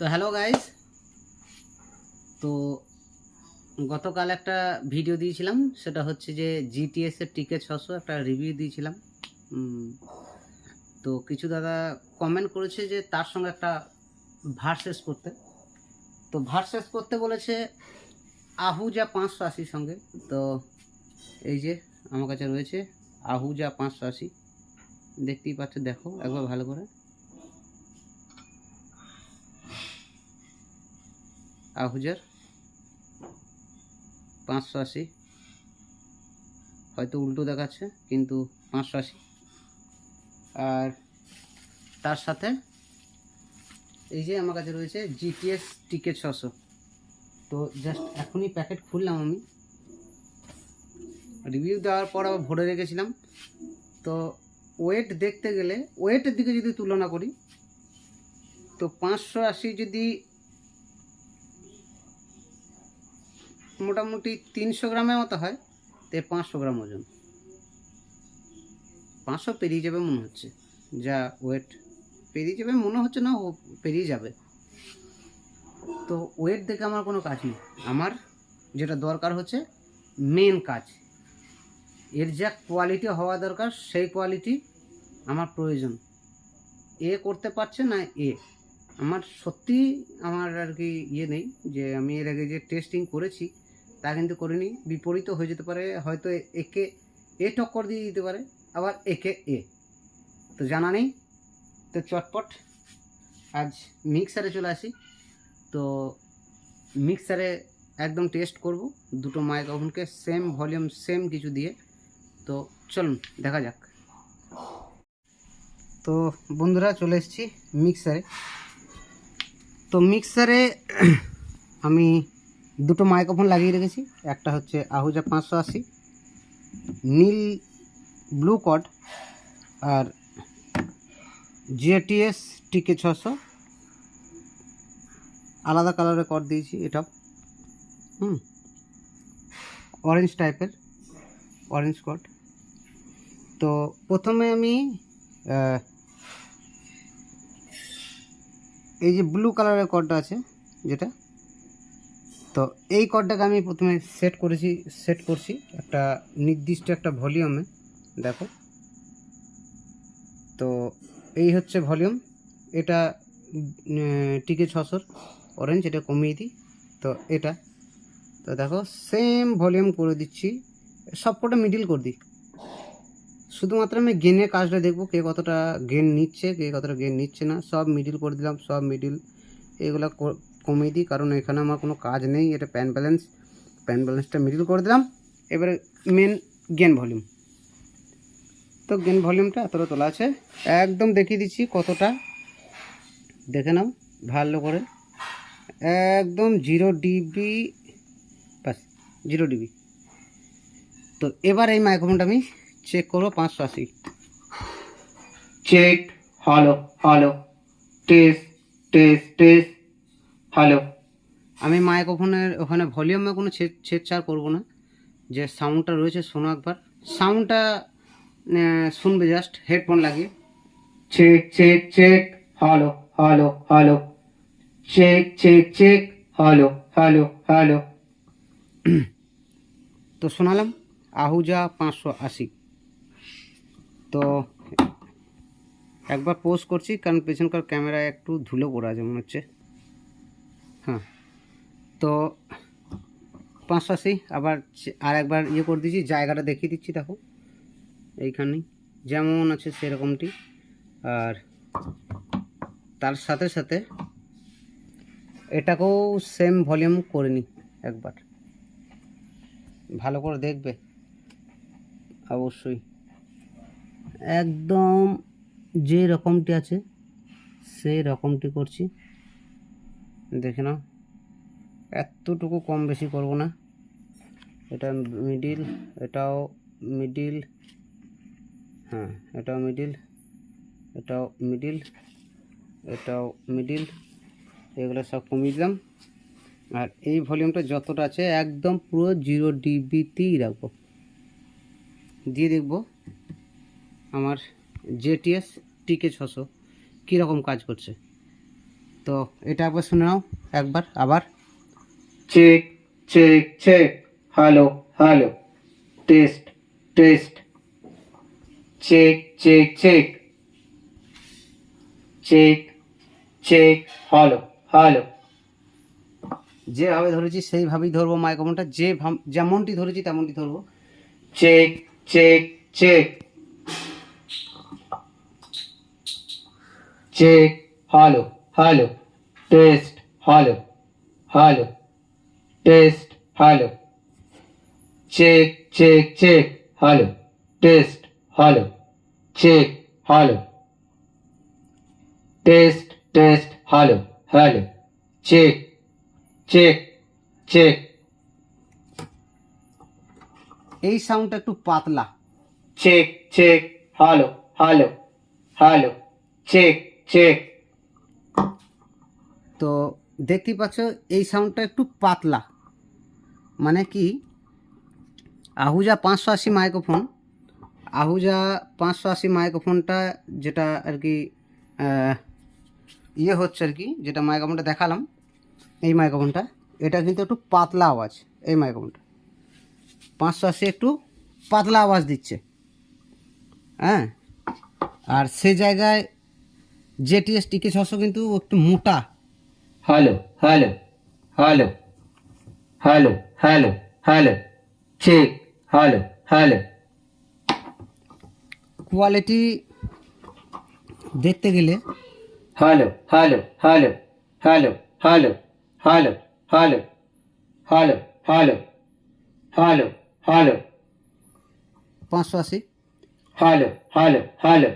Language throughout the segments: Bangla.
তো হ্যালো গাইস তো গতকাল একটা ভিডিও দিয়েছিলাম, সেটা হচ্ছে যে জিটিএস এর টিকেট ছশো একটা রিভিউ দিয়েছিলাম। তো কিছু দাদা কমেন্ট করেছে যে তার সঙ্গে একটা ভার্সেস করতে। তো ভার্সেস করতে বলেছে আহুজা পাঁচশো আশির সঙ্গে। তো এই যে আমার কাছে রয়েছে আহুজা পাঁচশো আশি। দেখতেই পাচ্ছ, দেখো, একবার ভালো করে। আহুজার? পাঁচশো আশি। হয়তো উল্টো দেখাচ্ছে, কিন্তু পাঁচশো আশি। আর তার সাথে এই যে আমার কাছে রয়েছে জিটিএস টিকেট ছশো। তো জাস্ট এখনই প্যাকেট খুললাম আমি। রিভিউ দেওয়ার পর আবার ভরে রেখেছিলাম। তো ওয়েট দেখতে গেলে, ওয়েটের দিকে যদি তুলনা করি, তো পাঁচশো আশি যদি মোটামুটি তিনশো গ্রামের মতো হয়, তো পাঁচশো গ্রাম ওজন। পাঁচশো পেরিয়ে যাবে মনে হচ্ছে। যা ওয়েট পেরিয়ে যাবে, মনে হচ্ছে না ও পেরিয়ে যাবে। তো ওয়েট দেখে আমার কোনো কাজ নেই। আমার যেটা দরকার হচ্ছে মেন কাজ। এর যা কোয়ালিটি হওয়া দরকার, সেই কোয়ালিটি আমার প্রয়োজন। এ করতে পারছে না এ। আমার সত্যি আমার আর কি ইয়ে নেই যে আমি এর আগে যে টেস্টিং করেছি তা কিন্তু করিনি। বিপরীত হয়ে যেতে পারে, হয়তো একে এ টক্কর দিয়ে দিতে পারে, আবার একে এ। তো জানা নেই। তো চটপট আজ মিক্সারে চলে আসি। তো মিক্সারে একদম টেস্ট করব, দুটো মাইক্রোফোনকে সেম ভলিউম সেম কিছু দিয়ে। তো চলুন, দেখা যাক। তো বন্ধুরা, চলে এসেছি মিক্সারে। তো মিক্সারে আমি দুটো মাইক্রোফোন লাগিয়ে রেখেছি। একটা হচ্ছে আহুজা পাঁচশো আশি, নীল ব্লু কড আর জিএটিএস টিকে ছশো আলাদা কালারের কড দিয়েছি এটাও। হুম। অরেঞ্জ টাইপের অরেঞ্জ কড তো প্রথমে আমি এই যে ব্লু কালারের কডটা আছে, যেটা তো এই কডটাকে আমি প্রথমে সেট করেছি সেট করছি একটা নির্দিষ্ট একটা ভলিউমে দেখো। তো এই হচ্ছে ভলিউম এটা টিকে ছশোর অরেঞ্জ এটা কমিয়ে দিই। তো এটা, তো দেখো সেম ভলিউম করে দিচ্ছি, সবকটা মিডিল করে দিই। শুধুমাত্র আমি গেনের কাজটা দেখব, কে কতটা গেন নিচ্ছে, কে কতটা গেন নিচ্ছে না, সব মিডিল করে দিলাম, সব মিডিল এগুলো কমিয়ে দিই, কারণ এখানে আমার কোনো কাজ নেই, এটা প্যান ব্যালেন্স প্যান ব্যালেন্সটা মিডিল করে দিলাম। এবারে মেন গেন ভলিউম তো গেন ভলিউমটা এতটা তোলা আছে। একদম দেখিয়ে দিচ্ছি কতটা। দেখে নাও, ভালো করে। একদম জিরো ডিবি বাস জিরো ডিবি তো এবার এই মাইক্রোফোনটা আমি চেক করব, পাঁচশো আশি। চেক হলো হলো। টেস্ট টেস্ট টেস্ট হ্যালো আমি মাইক্রোফোনের ওখানে ভলিউমে কোনো ছেদ ছেদছাড় করব না। যে সাউন্ডটা রয়েছে শোনো একবার। সাউন্ডটা শুনবে জাস্ট হেডফোন লাগিয়ে। Check check check hello hello hello check check check hello hello hello তো শোনালাম আহুজা পাঁচশো আশি। তো একবার পোস্ট করছি কারণ পেছনকার ক্যামেরায় একটু ধুলো পড়ে আছে মনে হচ্ছে। হ্যাঁ তো পাঁচশো আশি আবার আর একবার ইয়ে করে দিচ্ছি জায়গাটা দেখিয়ে দিচ্ছি, দেখো। এইখানেই যেমন আছে সেরকমটি। আর তার সাথে সাথে এটাকেও সেম ভলিউম করে নিই একবার। ভালো করে দেখবে। অবশ্যই। একদম যে রকমটি আছে সেই রকমটি করছি। দেখে নাও। এতটুকু কম বেশি করব না। এটা মিডিল এটাও মিডিল হ্যাঁ এটাও মিডিল এটাও মিডিল এটাও মিডিল এগুলো সব কমিয়ে দিলাম। আর এই ভলিউমটা যতটা আছে একদম পুরো জিরো ডিবিতেই রাখব। দিয়ে দেখব আমার জেটিএস টিকে ছশো কীরকম কাজ করছে। তো এটা একবার শুনে নাও একবার আবার। Check check check hello hello. Test test. Check check check. Check check hello hello. যেভাবে ধরেছি সেইভাবেই ধরবো মাইক্রোফোনটা। যে যেমনটি ধরেছি তেমনটি ধরবো। Check check check. Check hello. Hello test hello hello test hello check check check hello test hello check hello test test hello hello check check check এই সাউন্ডটা একটু পাতলা। Check check hello hello hello check check তো দেখতেই পাচ্ছ, এই সাউন্ডটা একটু পাতলা। মানে কি, আহুজা পাঁচশো আশি মাইক্রোফোন আহুজা পাঁচশো আশি মাইক্রোফোনটা যেটা আর কি ইয়ে হচ্ছে আর কি, যেটা মাইক্রোফোনটা দেখালাম, এই মাইক্রোফোনটা এটা কিন্তু একটু পাতলা আওয়াজ, এই মাইক্রোফোনটা পাঁচশো আশি একটু পাতলা আওয়াজ দিচ্ছে। হ্যাঁ? আর সে জায়গায় জেটিএস টিকে ছশো কিন্তু একটু মোটা। Hello, hello, hello, hello, hello, hello. Check, hello, hello. Quality দেখতে গেলে Hello, hello, hello, hello, hello, hello, hello, hello, hello, hello, hello, পাঁচশো আশি hello, hello, hello,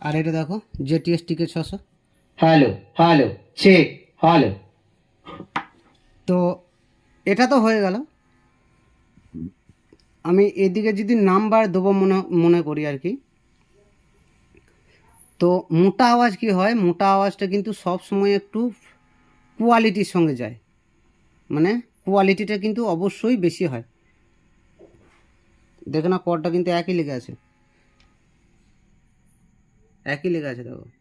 আর এটা দেখো জেটিএস টিকে ছশো hello, হ্যালো Check, হ্যালো। তো এটা তো হয়ে গেল। আমি এদিকে যদি নাম্বার দেবো মনে মনে করি আর কি। তো মোটা আওয়াজ কি হয়? মোটা আওয়াজটা কিন্তু সব সময় একটু কোয়ালিটির সঙ্গে যায়। মানে কোয়ালিটিটা কিন্তু অবশ্যই বেশি হয়। দেখো না কর্ডটা কিন্তু একই লেগে আছে। একই লেগে আছে দেখো।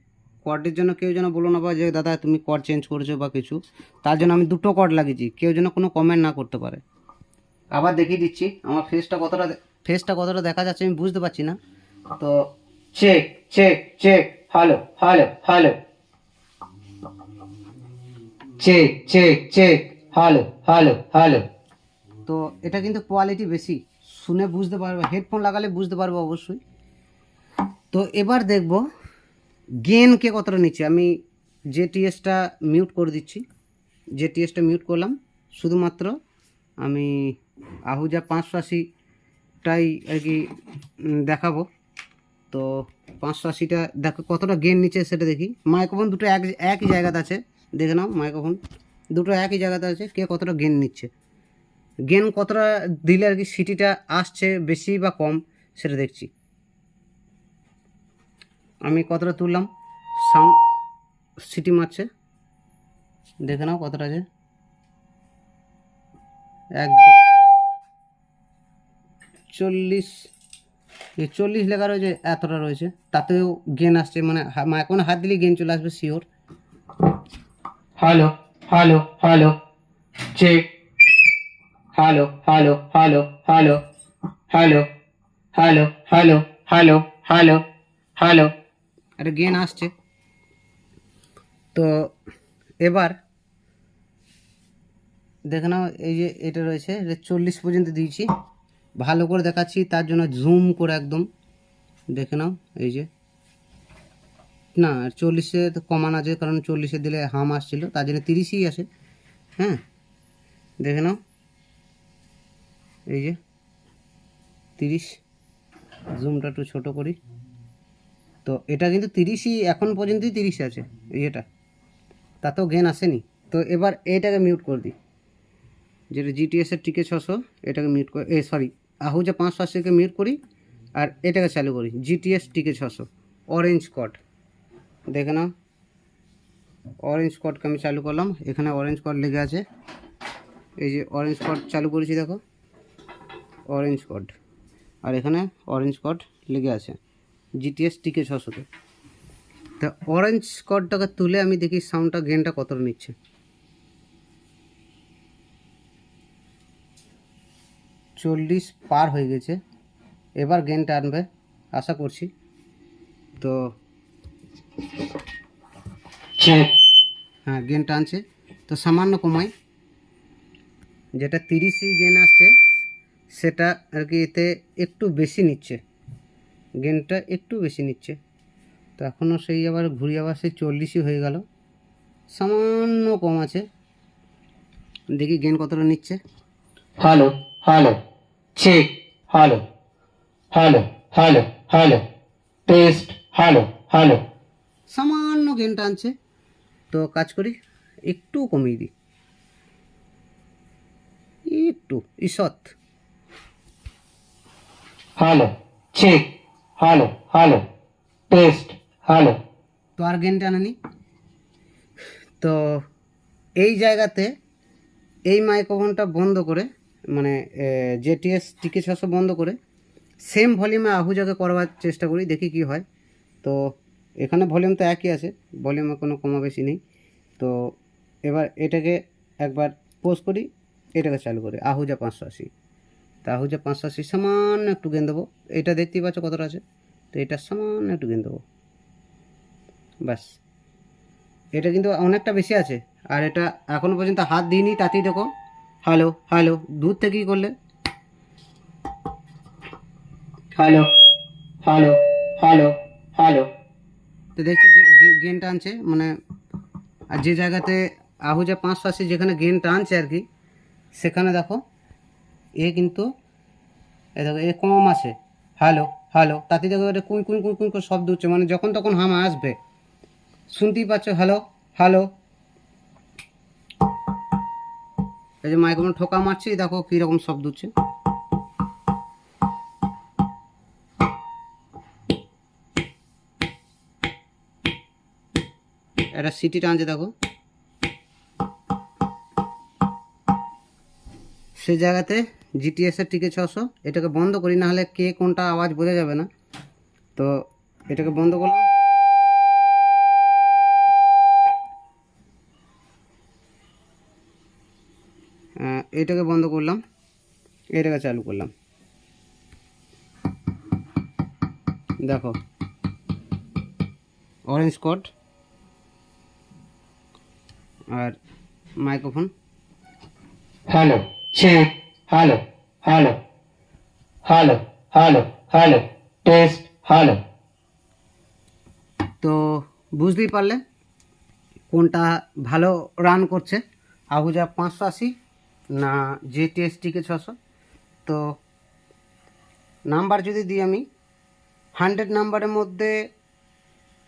কর্ডের জন্য কেউ যেন বলো না বা যে দাদা তুমি কর্ড চেঞ্জ করেছ বা কিছু। তার জন্য আমি দুটো কর্ড লাগিয়েছি। কেউ যেন কোনো কমেন্ট না করতে পারে। আবার দেখিয়ে দিচ্ছি। আমার ফেসটা কতটা ফেসটা কতটা দেখা যাচ্ছে আমি বুঝতে পারছি না। তো Check, check, check. Hello hello hello Check, check, check. Hello hello hello তো এটা কিন্তু কোয়ালিটি বেশি। শুনে বুঝতে পারবে। হেডফোন লাগালে বুঝতে পারব অবশ্যই। তো এবার দেখব গেন কে কতটা নিচ্ছে? আমি যে টিএসটা মিউট করে দিচ্ছি, যে টিএসটা মিউট করলাম, শুধুমাত্র আমি আহুজা পাঁচশো আশিটাই আর কি দেখাবো। তো পাঁচশো আশিটা, দেখো কতটা গেন নিচ্ছে সেটা দেখি। মাইক্রোফোন দুটো এক, একই জায়গাতে আছে, দেখে নাও মাইক্রোফোন দুটো একই জায়গাতে আছে, কে কতটা গেন নিচ্ছে। গেন কতটা দিলে আর কি সিটিটা আসছে বেশি বা কম, সেটা দেখছি। আমি কতটা তুললাম সাউন্ড সিটি মারছে দেখে নাও কতটা আছে এক চল্লিশ চল্লিশ লেখা রয়েছে, এতটা রয়েছে তাতেও গেন আসছে মানে হা- এখন হাত দিলে গেন চলে আসবে sure hello hello hello. Check. Hello hello hello hello hello hello hello hello hello hello. একটা গেন আসছে। তো এবার দেখে নাও, এই যে এটা রয়েছে চল্লিশ পর্যন্ত দিয়েছি। ভালো করে দেখাচ্ছি, তার জন্য জুম করে একদম দেখে নাও, এই যে। না চল্লিশে তো কমানো আছে, কারণ চল্লিশে দিলে হাম আসছিল, তার জন্য তিরিশই আছে হ্যাঁ দেখে নাও, এই যে, তিরিশ জুমটা একটু ছোটো করি। তো এটা কিন্তু তিরিশই, এখন পর্যন্তই তিরিশ আছে ইয়েটা। তাতেও গেন আসেনি। তো এবার এটাকে মিউট করে দিই। যেটা জিটিএসের টিকে ছশো, এটাকে মিউট করে এ সরি আহুজা পাঁচশো আশিকে মিউট করি আর এটাকে চালু করি। জিটিএস টিকে ছশো অরেঞ্জ কট দেখে নাও। অরেঞ্জ কটকে আমি চালু করলাম। এখানে অরেঞ্জ কট লেগে আছে। এই যে অরেঞ্জ কট চালু করেছি দেখো। অরেঞ্জ কট আর এখানে অরেঞ্জ কট লেগে আছে। জিটিএস টিকে ছশোতে। তা অরেঞ্জ স্কটটাকে তুলে আমি দেখি সাউন্ডটা গেনটা কতটা নিচ্ছে। চল্লিশ পার হয়ে গেছে। এবার গেনটা আনবে আশা করছি। তো হ্যাঁ গেন টানছে তো সামান্য কমাই। যেটা তিরিশই গেন আসছে সেটা আর কি এতে একটু বেশি নিচ্ছে। গেনটা একটু বেশি নিচ্ছে। তো এখনও সেই আবার ঘুরিয়ে আবার সেই চল্লিশই হয়ে গেল। সামান্য কম আছে। দেখি গেন কতটা নিচ্ছে। Hello, hello, check, hello hello hello hello, test hello hello সামান্য গেন টানছে তো কাজ করি একটু কমিয়ে দিই। একটু ঈষৎ। Hello, check, hello, hello, test, hello, তো আর গেন টানেনি তো এই জায়গাতে এই মাইক্রোফোনটা বন্ধ করে মানে জেটিএস টিকে ছশো বন্ধ করে সেম ভলিউমে আহুজাকে করবার চেষ্টা করি দেখি কি হয়। তো এখানে ভলিউম তো একই আছে ভলিউমে কোনো কমা বেশি নেই। তো এবার এটাকে একবার পোজ করি এটাকে চালু করি আহুজা পাঁচশো আশি। তো আহুজা পাঁচশো আশি সামান্য একটু গেন দেবো। এটা দেখতেই পাচ্ছ কতটা আছে? তো এটা সামান্য একটু গেন দেবো। ব্যাস। এটা কিন্তু অনেকটা বেশি আছে। আর এটা এখনও পর্যন্ত হাত দিইনি, তাতেই দেখো। হ্যালো হ্যালো দূর থেকেই করলে। হ্যালো হ্যালো হ্যালো হ্যালো তো দেখছি গেন টানছে। মানে আর যে জায়গাতে আহুজা পাঁচশো আশি যেখানে গেন টানছে আর কি, সেখানে দেখো। এ কিন্তু, এ দেখো, এ কম আছে। হ্যালো হ্যালো তাতে দেখো এটা কুই কুই কুই কুই করে শব্দ হচ্ছে মানে যখন তখন হামা আসবে। শুনতেই পাচ্ছ? হ্যালো হ্যালো এই যে মাইক্রোফোন ঠোকা মারছি দেখো কীরকম শব্দ হচ্ছে। একটা সিটি টানছে দেখো। সে জায়গাতে জিটিএস এর টিকে ছশো। এটাকে বন্ধ করি না হলে কে কোনটা আওয়াজ বোঝা যাবে না। তো এটাকে বন্ধ করলাম। এটাকে বন্ধ করলাম। এটাকে চালু করলাম। দেখো। অরেঞ্জ কোড আর microphone hello, check, hello, hello, hello, hello, hello, test, hello, তো বুঝতেই পারলে কোনটা ভালো রান করছে। আহুজা পাঁচশো আশি না জেটিএসটিকে ছশো। তো নাম্বার যদি দিই আমি হান্ড্রেড নাম্বারের মধ্যে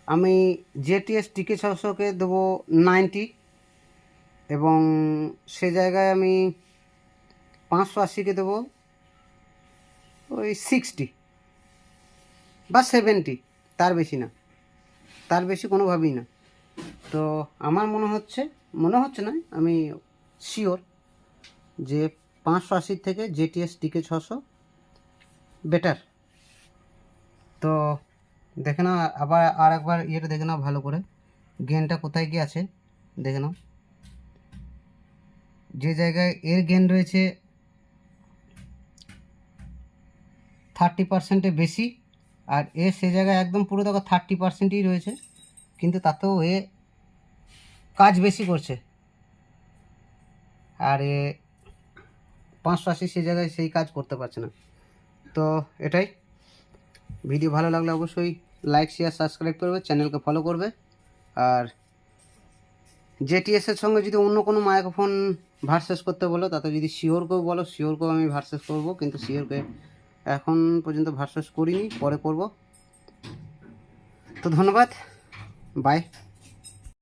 আমি জেটিএস টিকে ছশোকে দেবো নাইনটি এবং সে জায়গায় আমি পাঁচশো আশিকে দেবো। ওই সিক্সটি বা সেভেন্টি তার বেশি না। তার বেশি কোনোভাবেই না। তো আমার মনে হচ্ছে মনে হচ্ছে না, আমি শিওর যে পাঁচশো আশির থেকে জেটিএস টিকে ছশো বেটার তো দেখে নাও, আবার আর একবার ইয়েটা দেখে নাও ভালো করে। গেনটা কোথায় গিয়ে আছে, দেখে নাও। যে জায়গায় এর গেন রয়েছে থার্টি পার্সেন্টে বেশি। আর এ সে জায়গায় একদম পুরো দেখো থার্টি পার্সেন্টই রয়েছে। কিন্তু তাতেও এ কাজ বেশি করছে। আর এ পাঁচশো আশি সে জায়গায় সেই কাজ করতে পারছে না। তো এটাই। ভিডিও ভালো লাগলে অবশ্যই লাইক শেয়ার সাবস্ক্রাইব করবে চ্যানেলকে ফলো করবে। আর জেটিএসের সঙ্গে যদি অন্য কোনো মাইক্রোফোন ভার্সেস করতে বলো, তাতে যদি শিওরকেও বলো শিওরকেও আমি ভার্সেস করব। কিন্তু শিওরকে এখন পর্যন্ত ভার্সাস করিনি পরে করব। তো ধন্যবাদ বাই